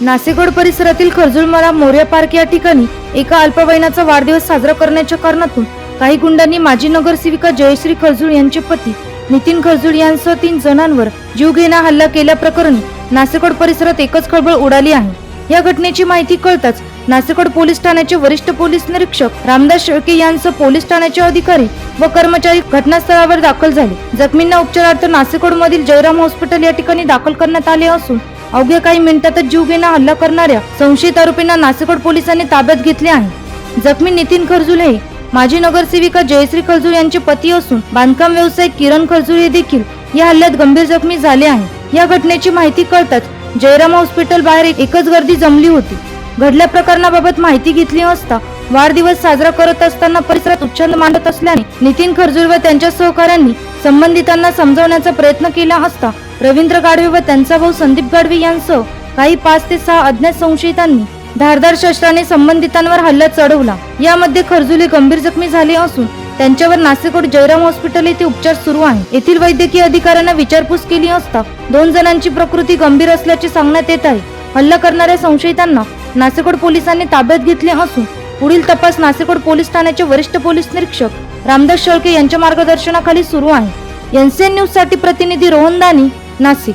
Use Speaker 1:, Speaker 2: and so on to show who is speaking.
Speaker 1: नासिकगड परिसरातील खरजुळमळा मोर्या पार्क या ठिकाणी एका अल्पवयनाचा वाढदिवस साजरा करण्याच्या कारणातून काही गुंडांनी माजी नगरसेविका जयश्री खरजुळ यांचे पती नितीन खरजुळ यांसह तीन जणांवर जीवघेणा हल्ला केल्याप्रकरणी नासिकगड परिसरात एकच खळबळ उडाली आहे. या घटनेची माहिती कळताच नासिकगड पोलीस ठाण्याचे वरिष्ठ पोलीस निरीक्षक रामदास शेळके यांसह पोलीस ठाण्याचे अधिकारी व कर्मचारी घटनास्थळावर दाखल झाले. जखमींना उपचारार्थ नासिकगड मधील जयराम हॉस्पिटल या ठिकाणी दाखल करण्यात आले असून अवघ्या काही मिनिटातच जीवघेणा हल्ला करणाऱ्या संशयित आरोपींना नासिकड पोलिसांनी ताब्यात घेतले आहे. जखमी नितीन खरजुल हे माजी नगरसेविका जयश्री खरजुल यांचे पती असून बांधकाम व्यावसायिक किरण खरजुल हे देखील या हल्ल्यात गंभीर जखमी झाले आहे. या घटनेची माहिती कळताच जयराम हॉस्पिटल बाहेर एकच गर्दी जमली होती. घडल्या प्रकरणाबाबत माहिती घेतली असता वाढदिवस साजरा करत असताना परिसरात उच्छंद मांडत असल्याने नितीन खरजूर व त्यांच्या सहकाऱ्यांनी संबंधितांना समजावण्याचा प्रयत्न केला असता रवींद्र गाडवे व त्यांचा भाऊ संदीप गाडवे यांसह काही पाच ते सहा अज्ञात संशयितांनी धारदार शस्त्राने संबंधितांवर हल्ला चढवला. यामध्ये खरजुले गंभीर जखमी झाले असून त्यांच्यावर नाशिकोड जयराम हॉस्पिटल येथे उपचार सुरू आहे. येथील वैद्यकीय अधिकाऱ्यांना विचारपूस केली असता दोन जणांची प्रकृती गंभीर असल्याचे सांगण्यात येत आहे. हल्ला करणाऱ्या संशयितांना नाशिकोड पोलिसांनी ताब्यात घेतले असून पुढील तपास नासिकोड पोलीस ठाण्याचे वरिष्ठ पोलीस निरीक्षक रामदास शेळके यांच्या मार्गदर्शनाखाली सुरू आहे. एनसीएन न्यूजसाठी प्रतिनिधी रोहन दानी नाशिक